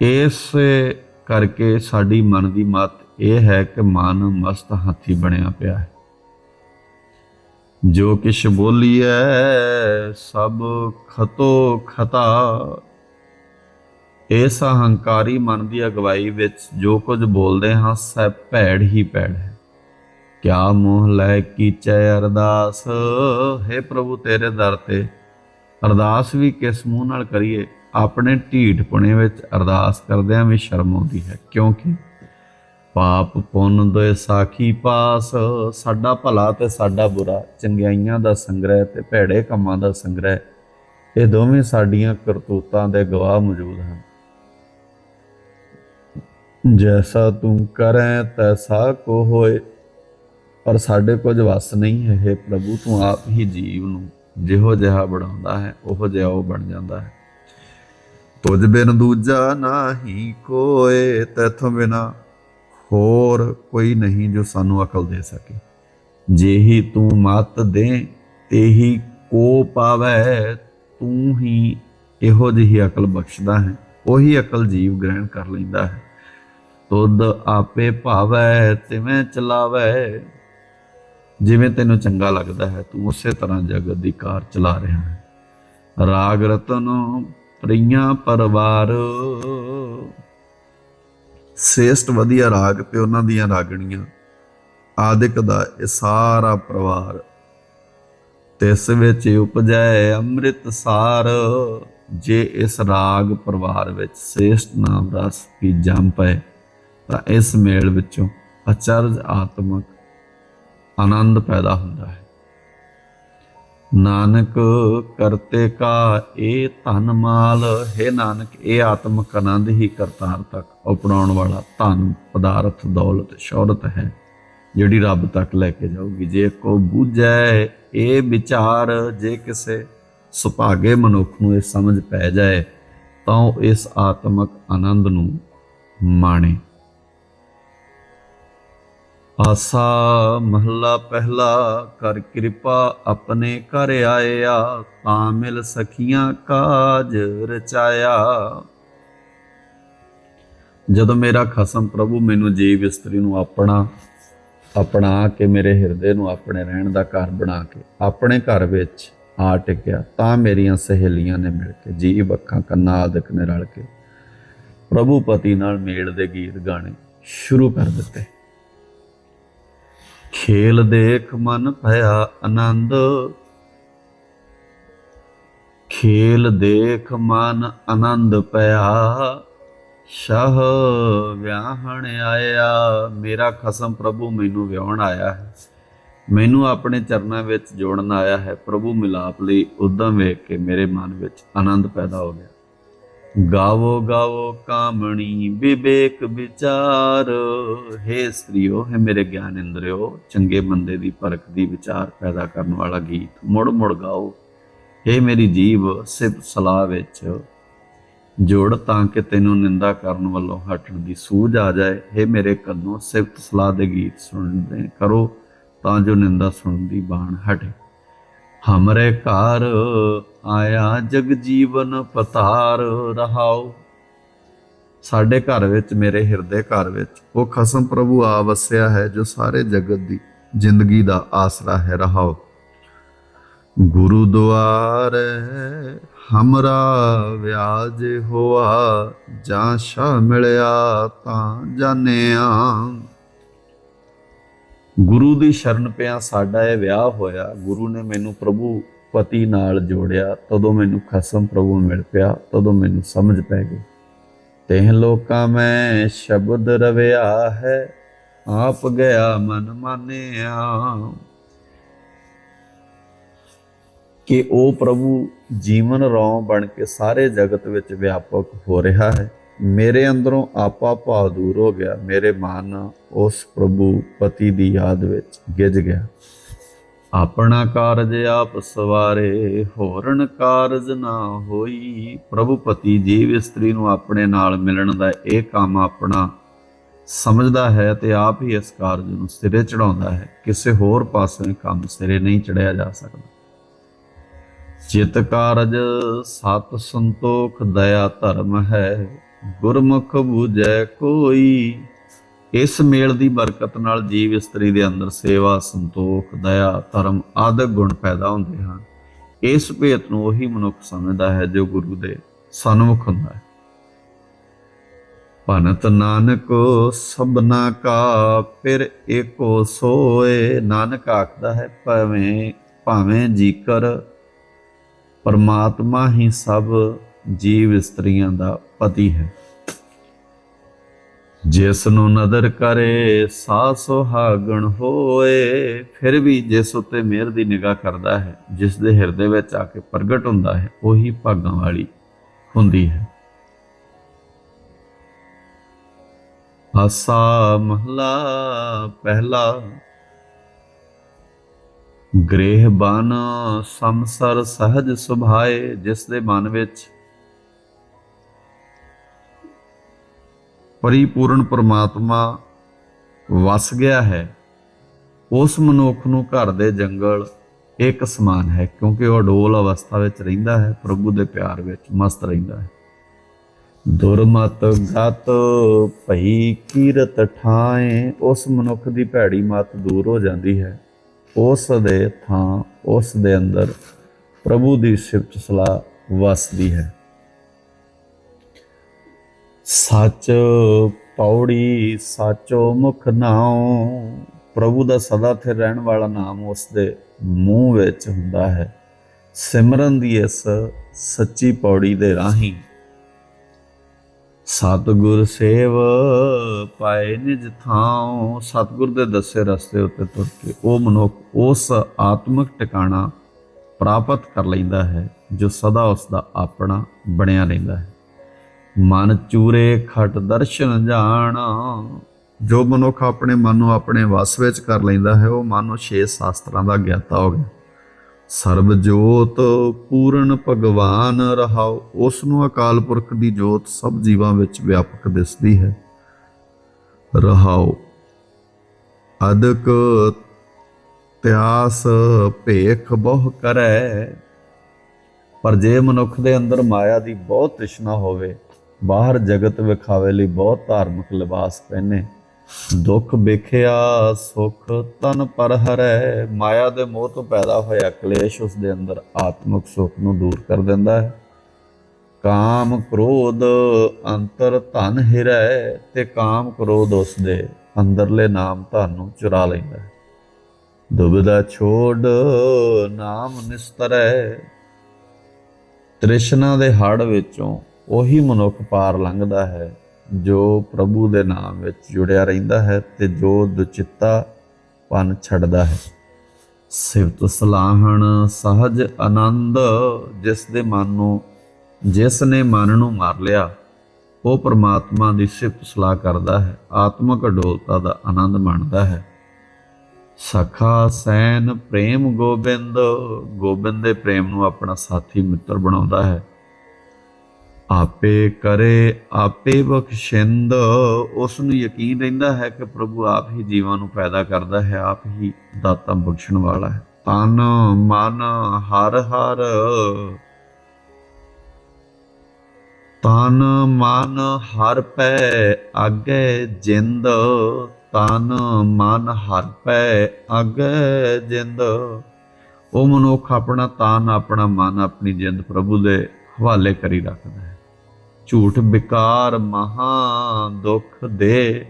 ਇਸ ਕਰਕੇ ਸਾਡੀ ਮਨ ਦੀ ਮਤ ਇਹ ਹੈ ਕਿ ਮਨ ਮਸਤ ਹਾਥੀ ਬਣਿਆ ਪਿਆ ਹੈ। ਜੋ ਕਿਛ ਬੋਲੀਐ, ਸਭ ਖਤੋ ਖਤਾ। ਇਸ ਹੰਕਾਰੀ ਮਨ ਦੀ ਅਗਵਾਈ ਵਿੱਚ ਜੋ ਕੁਝ ਬੋਲਦੇ ਹਾਂ, ਸਭ ਭੈੜ ਹੀ ਭੈੜ ਹੈ। ਕਿਆ ਮੋਹ ਲੈ ਕੀਚੈ ਅਰਦਾਸ? ਹੈ ਪ੍ਰਭੂ, ਤੇਰੇ ਦਰ ਤੇ ਅਰਦਾਸ ਵੀ ਕਿਸ ਮੂੰਹ ਨਾਲ ਕਰੀਏ? ਆਪਣੇ ਢੀਠਪੁਣੇ ਵਿੱਚ ਅਰਦਾਸ ਕਰਦਿਆਂ ਵੀ ਸ਼ਰਮ ਆਉਂਦੀ ਹੈ। ਕਿਉਂਕਿ ਪਾਪ ਪੁੰਨ ਦੇ ਸਾਖੀ ਪਾਸ। ਸਾਡਾ ਭਲਾ ਤੇ ਸਾਡਾ ਬੁਰਾ, ਚੰਗਿਆਈਆਂ ਦਾ ਸੰਗ੍ਰਹਿ ਤੇ ਭੈੜੇ ਕੰਮਾਂ ਦਾ ਸੰਗ੍ਰਹਿ, ਇਹ ਦੋਵੇਂ ਸਾਡੀਆਂ ਕਰਤੂਤਾਂ ਦੇ ਗਵਾਹ ਮੌਜੂਦ ਹਨ। ਜੈਸਾ ਤੂੰ ਕਰੈ, ਤੈਸਾ ਕੋ ਹੋਏ। ਪਰ ਸਾਡੇ ਕੁਝ ਵਸ ਨਹੀਂ ਹੈ हे ਪ੍ਰਭੂ, ਤੂੰ ਆਪ ਹੀ ਜੀਵ ਨੂੰ ਜਿਹੋ ਜਿਹਾ ਬਣਾਉਂਦਾ ਹੈ, ਉਹੋ ਜਿਹਾ ਉਹ ਬਣ ਜਾਂਦਾ ਹੈ। ਤੁਝ ਬਿਨ ਦੂਜਾ ਨਾਹੀ ਕੋਏ, ਤੈਥੋਂ ਬਿਨਾ ਹੋਰ ਕੋਈ ਨਹੀਂ ਜੋ ਸਾਨੂੰ ਅਕਲ ਦੇ ਸਕੇ। ਜਿਹੀ ਤੂੰ ਮਤ ਦੇ ਤੇਹੀ ਕੋ ਪਾਵੈ, ਤੂੰ ਹੀ ਇਹੋ ਜਿਹੀ ਅਕਲ ਬਖਸ਼ਦਾ ਹੈ। ਉਹੀ ਅਕਲ ਜੀਵ ਗ੍ਰਹਿਣ ਕਰ ਲੈਂਦਾ ਹੈ। ਤੁਧ ਆਪੇ ਭਾਵੈ, ਤਿਵੇਂ ਚਲਾਵੈ। ਜਿਵੇਂ ਤੈਨੂੰ ਚੰਗਾ ਲੱਗਦਾ ਹੈ, ਤੂੰ ਉਸੇ ਤਰ੍ਹਾਂ ਜਗਤ ਦੀ ਕਾਰ ਚਲਾ ਰਿਹਾ ਹੈ। ਰਾਗ ਰਤਨ ਪ੍ਰੀਆਂ ਪਰਵਾਰ। ਸ੍ਰੇਸ਼ਟ ਵਧੀਆ ਰਾਗ ਤੇ ਉਹਨਾਂ ਦੀਆਂ ਰਾਗਣੀਆਂ। ਆਦਿਕ ਦਾ ਇਹ ਸਾਰਾ ਪਰਿਵਾਰ। ਤਿਸ ਵਿੱਚ ਉਪਜੈ ਅੰਮ੍ਰਿਤ ਸਾਰ। ਜੇ ਇਸ ਰਾਗ ਪਰਿਵਾਰ ਵਿੱਚ ਸ੍ਰੇਸ਼ਟ ਨਾਮ ਰਸ ਕੀ ਜੰਮ ਪਏ, ਤਾਂ ਇਸ ਮੇਲ ਵਿੱਚੋਂ ਅਚਰਜ ਆਤਮਕ ਆਨੰਦ ਪੈਦਾ ਹੁੰਦਾ ਹੈ। ਨਾਨਕ ਕਰਤੇ ਕਾ ਇਹ ਧਨ ਮਾਲ। ਹੈ ਨਾਨਕ ਇਹ ਆਤਮਕ ਆਨੰਦ ਹੀ ਕਰਤਾਰ ਤੱਕ। ਉਪਣਾਉਣ ਵਾਲਾ ਧਨ, ਪਦਾਰਥ, ਦੌਲਤ, ਸ਼ੌਹਰਤ ਹੈ, ਜਿਹੜੀ ਰੱਬ ਤੱਕ ਲੈ ਕੇ ਜਾਊਗੀ। ਜੇ ਕੋ ਬੂਝੈ ਇਹ ਵਿਚਾਰ, ਜੇ ਕਿਸੇ ਸੁਭਾਗੇ ਮਨੁੱਖ ਨੂੰ ਇਹ ਸਮਝ ਪੈ ਜਾਏ, ਤਾਂ ਉਹ ਇਸ ਆਤਮਕ ਆਨੰਦ ਨੂੰ ਮਾਣੇ। ਆਸਾ ਮਹੱਲਾ ਪਹਿਲਾ, ਕਰ ਕਿਰਪਾ ਆਪਣੇ ਘਰ ਆਇਆ, ਤਾਂ ਮਿਲ ਸਖੀਆਂ ਕਾਜ ਰਚਾਇਆ। ਜਦੋਂ ਮੇਰਾ ਖਸਮ ਪ੍ਰਭੂ ਮੈਨੂੰ ਜੀਵ ਇਸਤਰੀ ਨੂੰ ਆਪਣਾ ਆਪਣਾ ਕੇ ਮੇਰੇ ਹਿਰਦੇ ਨੂੰ ਆਪਣੇ ਰਹਿਣ ਦਾ ਘਰ ਬਣਾ ਕੇ, ਆਪਣੇ ਘਰ ਵਿੱਚ ਆ ਟਿਕਿਆ, ਤਾਂ ਮੇਰੀਆਂ ਸਹੇਲੀਆਂ ਨੇ ਮਿਲ ਕੇ, ਜੀਵ ਅੱਖਾਂ ਕੰਨਾਂ ਆਦਿਕ ਨੇ ਰਲ ਕੇ, ਪ੍ਰਭੂ ਪਤੀ ਨਾਲ ਮੇਲ ਦੇ ਗੀਤ ਗਾਣੇ ਸ਼ੁਰੂ ਕਰ ਦਿੱਤੇ। ਖੇਲ ਦੇਖ ਮਨ ਭਇਆ ਆਨੰਦ। ਖੇਲ ਦੇਖ ਮਨ ਆਨੰਦ ਪਿਆ। ਸ਼ਾਹ ਵਿਆਹਣ ਆਇਆ, ਮੇਰਾ ਖਸਮ ਪ੍ਰਭੂ ਮੈਨੂੰ ਵਿਆਹਣ ਆਇਆ ਹੈ। ਮੈਨੂੰ ਆਪਣੇ ਚਰਨਾਂ ਵਿੱਚ ਜੋੜਨ ਆਇਆ ਹੈ। ਪ੍ਰਭੂ ਮਿਲਾਪ ਲਈ ਉਦਮ ਵੇਖ ਕੇ ਮੇਰੇ ਮਨ ਵਿੱਚ ਆਨੰਦ ਪੈਦਾ ਹੋ ਗਿਆ। ਗਾਵੋ ਗਾਵੋ ਕਾਮਣੀ ਵਿਵੇਕ ਵਿਚਾਰ। ਹੈ ਸਤਰੀਓ ਹੈ ਮੇਰੇ ਗਿਆਨ ਇੰਦਰਿਓ ਚੰਗੇ ਬੰਦੇ ਦੀ ਪਰਖ ਦੀ ਵਿਚਾਰ ਪੈਦਾ ਕਰਨ ਵਾਲਾ ਗੀਤ ਮੁੜ ਮੁੜ ਗਾਓ। ਹੈ ਮੇਰੀ ਜੀਵ, ਸਿਫਤ ਸਲਾਹ ਵਿੱਚ ਜੋੜ ਤਾਂ ਕਿ ਤੈਨੂੰ ਨਿੰਦਾ ਕਰਨ ਵੱਲੋਂ ਹਟਣ ਦੀ ਸੂਝ ਆ ਜਾਏ। ਹੈ ਮੇਰੇ ਕੰਨੋਂ, ਸਿਫਤ ਸਲਾਹ ਦੇ ਗੀਤ ਸੁਣਦੇ ਕਰੋ ਤਾਂ ਜੋ ਨਿੰਦਾ ਸੁਣਨ ਦੀ ਬਾਣ ਹਟੇ। ਹਮਰੇ ਘਰ ਆਇਆ ਜਗ ਜੀਵਨ ਪਤਾਰ ਰਹਾਓ ਸਾਡੇ ਘਰ ਵਿੱਚ, ਮੇਰੇ ਹਿਰਦੇ ਘਰ ਵਿੱਚ, ਉਹ ਖਸਮ ਪ੍ਰਭੂ ਆ ਵਸਿਆ ਹੈ ਜੋ ਸਾਰੇ ਜਗਤ ਦੀ ਜ਼ਿੰਦਗੀ ਦਾ ਆਸਰਾ ਹੈ ਰਹਾਓ ਗੁਰੂ ਦੁਆਰ ਹਮਰਾ ਵਿਆਜ ਹੋਆ, ਜਾਂ ਸ਼ਾ ਮਿਲਿਆ ਤਾਂ ਜਾਣਿਆ। ਗੁਰੂ ਦੀ ਸ਼ਰਨ ਪਿਆ ਸਾਡਾ ਇਹ ਵਿਆਹ ਹੋਇਆ। ਗੁਰੂ ਨੇ ਮੈਨੂੰ ਪ੍ਰਭੂ ਪਤੀ ਨਾਲ ਜੋੜਿਆ, ਤਦੋਂ ਮੈਨੂੰ ਖਸਮ ਪ੍ਰਭੂ ਮਿਲ ਪਿਆ, ਤਦੋਂ ਮੈਨੂੰ ਸਮਝ ਪੈ ਗਈ। ਤੇਹ ਲੋਕਾਂ ਮੈਂ ਸ਼ਬਦ ਰਵਿਆ ਹੈ, ਆਪ ਗਿਆ ਮਨ ਮਾਨਿਆ। ਕਿ ਉਹ ਪ੍ਰਭੂ ਜੀਵਨ ਰੌਂ ਬਣ ਕੇ ਸਾਰੇ ਜਗਤ ਵਿੱਚ ਵਿਆਪਕ ਹੋ ਰਿਹਾ ਹੈ। ਮੇਰੇ ਅੰਦਰੋਂ ਆਪਾ ਭਾਵ ਦੂਰ ਹੋ ਗਿਆ, ਮੇਰੇ ਮਨ ਉਸ ਪ੍ਰਭੂ ਪਤੀ ਦੀ ਯਾਦ ਵਿੱਚ ਗਿੱਜ ਗਿਆ। ਆਪਣਾ ਕਾਰਜ ਆਪ ਸਵਾਰੇ, ਹੋਰਣ ਕਾਰਜ ਨਾ ਹੋਈ। ਪ੍ਰਭੂ ਪਤੀ ਜੀਵ ਇਸਤਰੀ ਨੂੰ ਆਪਣੇ ਨਾਲ ਮਿਲਣ ਦਾ ਇਹ ਕੰਮ ਆਪਣਾ ਸਮਝਦਾ ਹੈ ਤੇ ਆਪ ਹੀ ਇਸ ਕਾਰਜ ਨੂੰ ਸਿਰੇ ਚੜਾਉਂਦਾ ਹੈ। ਕਿਸੇ ਹੋਰ ਪਾਸੇ ਕੰਮ ਸਿਰੇ ਨਹੀਂ ਚੜਿਆ ਜਾ ਸਕਦਾ। ਚਿਤ ਕਾਰਜ ਸਤ ਸੰਤੋਖ, ਦਇਆ ਧਰਮ ਹੈ। ਗੁਰਮੁਖ ਬੂਝੈ ਕੋਈ। ਇਸ ਮੇਲ ਦੀ ਬਰਕਤ ਨਾਲ ਜੀਵ ਇਸਤਰੀ ਦੇ ਅੰਦਰ ਸੇਵਾ, ਸੰਤੋਖ, ਦਇਆ, ਧਰਮ ਆਦਿ ਗੁਣ ਪੈਦਾ ਹੁੰਦੇ ਹਨ। ਇਸ ਭੇਤ ਨੂੰ ਉਹੀ ਮਨੁੱਖ ਸਮਝਦਾ ਹੈ ਜੋ ਗੁਰੂ ਦੇ ਸਨਮੁਖ ਹੁੰਦਾ ਹੈ। ਭਨਤ ਨਾਨਕ, ਸਭਨਾ ਕਾ, ਫਿਰ ਏਕੋ ਸੋਏ। ਨਾਨਕ ਆਖਦਾ ਹੈ, ਭਾਵੇਂ ਭਾਵੇਂ ਜੀਕਰ, ਪਰਮਾਤਮਾ ਹੀ ਸਭ ਜੀਵ ਇਸਤਰੀਆਂ ਦਾ ਪਤੀ ਹੈ। ਜਿਸ ਨੂੰ ਨਦਰ ਕਰੇ ਸਾ ਸੁਹਾਗਣ ਹੋਏ। ਫਿਰ ਵੀ ਜਿਸ ਉਤੇ ਮਿਹਰ ਦੀ ਨਿਗਾਹ ਕਰਦਾ ਹੈ, ਜਿਸ ਦੇ ਹਿਰਦੇ ਵਿੱਚ ਆ ਕੇ ਪ੍ਰਗਟ ਹੁੰਦਾ ਹੈ, ਉਹੀ ਭਾਗਾਂ ਵਾਲੀ ਹੁੰਦੀ ਹੈ। ਆਸਾ ਮਹਲਾ ਪਹਿਲਾ। ਗ੍ਰਹਿ ਬਨ ਸੰਸਰ ਸਹਜ ਸੁਭਾਏ, ਜਿਸ ਦੇ ਮਨ ਵਿੱਚ ਪਰਿਪੂਰਨ ਪਰਮਾਤਮਾ ਵਸ ਗਿਆ ਹੈ, ਉਸ ਮਨੁੱਖ ਨੂੰ ਘਰ ਦੇ ਜੰਗਲ ਇੱਕ ਸਮਾਨ ਹੈ, ਕਿਉਂਕਿ ਉਹ ਅਡੋਲ ਅਵਸਥਾ ਵਿੱਚ ਰਹਿੰਦਾ ਹੈ, ਪ੍ਰਭੂ ਦੇ ਪਿਆਰ ਵਿੱਚ ਮਸਤ ਰਹਿੰਦਾ ਹੈ। ਦੁਰਮਤ ਗਤ ਭਈ ਕੀਰਤ ਠਾਏ, ਉਸ ਮਨੁੱਖ ਦੀ ਭੈੜੀ ਮਤ ਦੂਰ ਹੋ ਜਾਂਦੀ ਹੈ। ਉਸ ਦੇ ਥਾਂ, ਉਸ ਦੇ ਅੰਦਰ ਪ੍ਰਭੂ ਦੀ ਸਿਫਤ ਸਲਾਹ ਵਸਦੀ ਹੈ। ਸੱਚ ਪੌੜੀ ਸਾਚੋ ਮੁਖ ਨਾਉ। ਪ੍ਰਭੂ ਦਾ ਸਦਾ ਸਥਿਰ ਰਹਿਣ ਵਾਲਾ ਨਾਮ ਉਸ ਦੇ ਮੂੰਹ ਵਿੱਚ ਹੁੰਦਾ ਹੈ। ਸਿਮਰਨ ਦੀ ਇਸ ਸੱਚੀ ਪੌੜੀ ਦੇ ਰਾਹੀਂ ਸਤਿਗੁਰ ਸੇਵ ਪਾਏ ਨਿਜ ਥਾਉ। ਸਤਿਗੁਰ ਦੇ ਦੱਸੇ ਰਸਤੇ ਉੱਤੇ ਤੁਰ ਕੇ ਉਹ ਮਨੁੱਖ ਉਸ ਆਤਮਿਕ ਟਿਕਾਣਾ ਪ੍ਰਾਪਤ ਕਰ ਲੈਂਦਾ ਹੈ, ਜੋ ਸਦਾ ਉਸ ਦਾ ਆਪਣਾ ਬਣਿਆ ਰਹਿੰਦਾ ਹੈ। ਮਨ ਚੂਰੇ ਖਟ ਦਰਸ਼ਨ ਜਾਣ। ਜੋ ਮਨੁੱਖ ਆਪਣੇ ਮਨ ਨੂੰ ਆਪਣੇ ਵਸ ਵਿੱਚ ਕਰ ਲੈਂਦਾ ਹੈ, ਉਹ ਮਨ ਨੂੰ ਛੇ ਸ਼ਾਸਤਰਾਂ ਦਾ ਗਿਆਤਾ ਹੋ ਗਿਆ। ਸਰਬ ਜੋਤ ਪੂਰਨ ਭਗਵਾਨ ਰਹਾਉ, ਉਸ ਨੂੰ ਅਕਾਲ ਪੁਰਖ ਦੀ ਜੋਤ ਸਭ ਜੀਵਾਂ ਵਿੱਚ ਵਿਆਪਕ ਦਿਸਦੀ ਹੈ। ਰਹਾਉ, ਅਦਕ ਤਿਆਸ ਭੇਖ ਬਹੁ ਕਰੈ। ਪਰ ਜੇ ਮਨੁੱਖ ਦੇ ਅੰਦਰ ਮਾਇਆ ਦੀ ਬਹੁਤ ਤ੍ਰਿਸ਼ਨਾ ਹੋਵੇ ਬਾਹਰ ਜਗਤ ਵਿਖਾਵੇ ਲਈ ਬਹੁਤ ਧਾਰਮਿਕ ਲਿਬਾਸ ਪਹਿਨੇ। ਦੁੱਖ ਵੇਖਿਆ, ਸੁਖ ਤਨ ਪਰ ਹਰੈ। ਮਾਇਆ ਦੇ ਮੋਹ ਤੋਂ ਪੈਦਾ ਹੋਇਆ ਕਲੇਸ਼ ਉਸ ਦੇ ਅੰਦਰ ਆਤਮਿਕ ਸੁਖ ਨੂੰ ਦੂਰ ਕਰ ਦਿੰਦਾ ਹੈ। ਕਾਮ ਕ੍ਰੋਧ ਅੰਤਰ ਧਨ ਹਿਰੈ ਤੇ ਕਾਮ ਕ੍ਰੋਧ ਉਸ ਦੇ ਅੰਦਰਲੇ ਨਾਮ ਧਨ ਨੂੰ ਚੁਰਾ ਲੈਂਦਾ ਹੈ। ਦੁਬਿਧਾ ਛੋੜ ਨਾਮ ਨਿਸਤਰੈ। ਤ੍ਰਿਸ਼ਨਾ ਦੇ ਹੜ ਵਿੱਚੋਂ ਉਹੀ ਮਨੁੱਖ ਪਾਰ ਲੰਘਦਾ ਹੈ, ਜੋ ਪ੍ਰਭੂ ਦੇ ਨਾਮ ਵਿੱਚ ਜੁੜਿਆ ਰਹਿੰਦਾ ਹੈ ਤੇ ਜੋ ਦੁਚਿੱਤਾ ਪਨ ਛੱਡਦਾ ਹੈ। ਸਿਵਤ ਸਲਾਹਣ ਸਹਜ ਆਨੰਦ, ਜਿਸ ਦੇ ਮਨ ਨੂੰ, ਜਿਸ ਨੇ ਮਨ ਨੂੰ ਮਾਰ ਲਿਆ, ਉਹ ਪ੍ਰਮਾਤਮਾ ਦੀ ਸਿਫਤ ਸਲਾਹ ਕਰਦਾ ਹੈ, ਆਤਮਕ ਅਡੋਲਤਾ ਦਾ ਆਨੰਦ ਮਾਣਦਾ ਹੈ। ਸਖਾ ਸੈਨ ਪ੍ਰੇਮ ਗੋਬਿੰਦ ਗੋਬਿੰਦ ਦੇ ਪ੍ਰੇਮ ਨੂੰ ਆਪਣਾ ਸਾਥੀ ਮਿੱਤਰ ਬਣਾਉਂਦਾ ਹੈ। ਆਪੇ ਕਰੇ, ਆਪੇ ਬਖਸ਼ਿੰਦ। ਉਸ ਨੂੰ ਯਕੀਨ ਰਹਿੰਦਾ ਹੈ ਕਿ ਪ੍ਰਭੂ ਆਪ ਹੀ ਜੀਵਾਂ ਨੂੰ ਪੈਦਾ ਕਰਦਾ ਹੈ, ਆਪ ਹੀ ਦਾਤਾ ਬਖਸ਼ਣ ਵਾਲਾ ਹੈ। ਤਨ, ਮਨ, ਹਰ ਹਰ। ਤਨ, ਮਨ, ਹਰ ਪੈ, ਆਗੇ ਜਿੰਦ। ਤਨ, ਮਨ, ਹਰ ਪੈ, ਆਗੇ ਜਿੰਦ। ਉਹ ਮਨੁੱਖ ਆਪਣਾ ਤਨ, ਆਪਣਾ ਮਨ, ਆਪਣੀ ਜਿੰਦ ਪ੍ਰਭੂ ਦੇ ਹਵਾਲੇ ਕਰੀ ਰੱਖਦਾ ਹੈ। ਝੂਠ ਵਿਕਾਰ ਮਹਾ ਦੁੱਖ ਦੇ।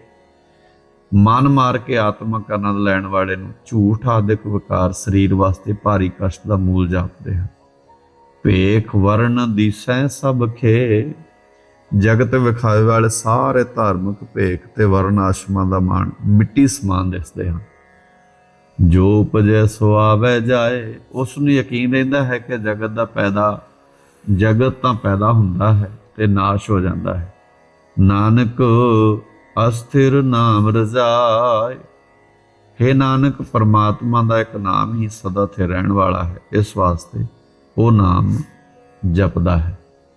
ਮਨ ਮਾਰ ਕੇ ਆਤਮਕ ਆਨੰਦ ਲੈਣ ਵਾਲੇ ਨੂੰ ਝੂਠ ਆਦਿਕ ਵਿਕਾਰ ਸਰੀਰ ਵਾਸਤੇ ਭਾਰੀ ਕਸ਼ਟ ਦਾ ਮੂਲ ਜਾਪਦੇ ਹਨ। ਭੇਖ ਵਰਨ ਦੀਸੈ ਸਭ ਖੇ। ਜਗਤ ਵਿਖਾਵੇ ਵਾਲੇ ਸਾਰੇ ਧਾਰਮਿਕ ਭੇਖ ਤੇ ਵਰਨ ਆਸ਼ਰਮਾਂ ਦਾ ਮਾਣ ਮਿੱਟੀ ਸਮਾਨ ਦਿਸਦੇ ਹਨ। ਜੋ ਉਪਜੈ ਸੋ ਆਵੇ ਜਾਏ। ਉਸ ਨੂੰ ਯਕੀਨ ਰਹਿੰਦਾ ਹੈ ਕਿ ਜਗਤ ਦਾ ਪੈਦਾ ਜਗਤ ਤਾਂ ਪੈਦਾ ਹੁੰਦਾ ਹੈ। ਤੇ ਨਾਸ਼ ਹੋ ਜਾਂਦਾ ਹੈ। ਨਾਨਕ ਅਸਥਿਰ ਨਾਮ ਰਜ਼ਾਏ। ਹੈ ਨਾਨਕ, ਪਰਮਾਤਮਾ ਦਾ ਇੱਕ ਨਾਮ ਹੀ ਸਦਾ ਸਥਿਰ ਰਹਿਣ ਵਾਲਾ ਹੈ। ਇਸ ਵਾਸਤੇ ਉਹ ਨਾਮ ਜਪਦਾ ਹੈ।